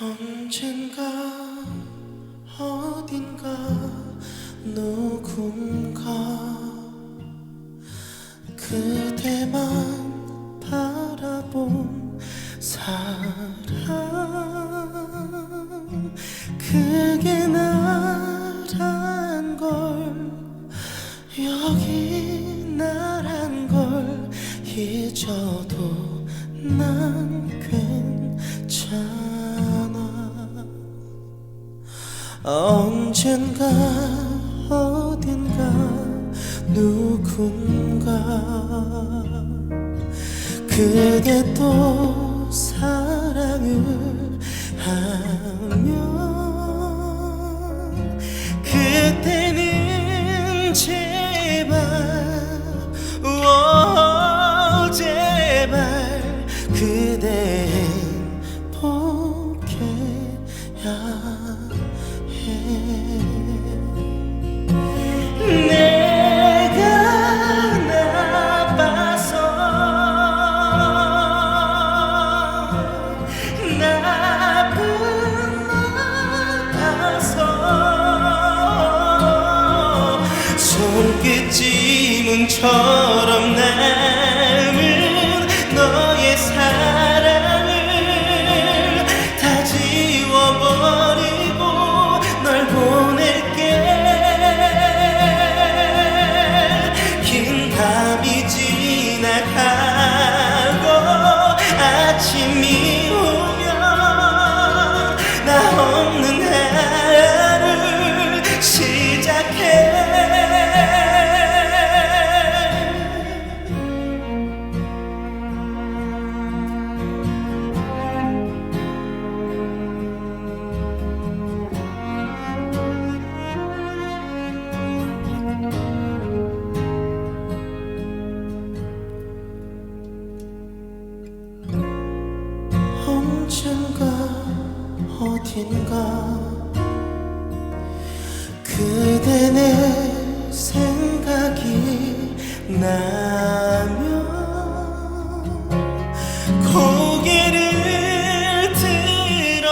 언젠가 어딘가 누군가 그대만 바라본 사랑. 그게 나란 걸 여기 나란 걸 잊어도 난 언젠가 어딘가 누군가 그대 또 사랑을 하면 내가 나빠서 나쁜 나서 손끝 지문처럼 남 어딘가? 그대 내 생각이 나면 고개를 들어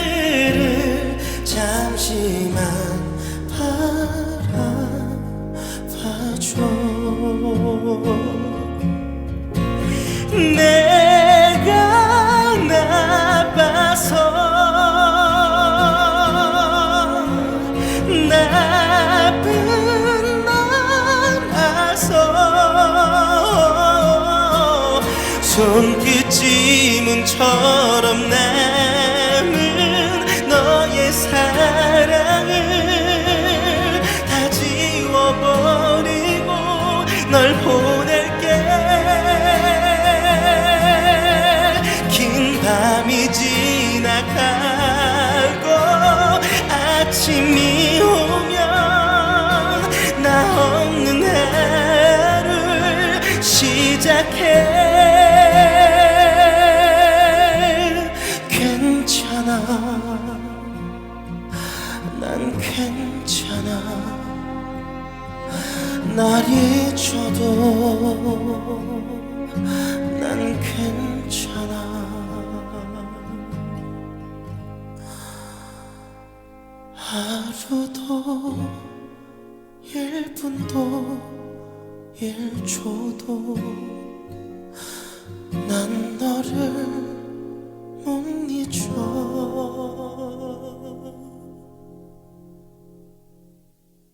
하늘을 잠시만 손끝지문처럼 남은 너의 사랑을 다 지워버리고 널 보 날 잊혀도 난 괜찮아. 하루도 1분도 1초도 난 너를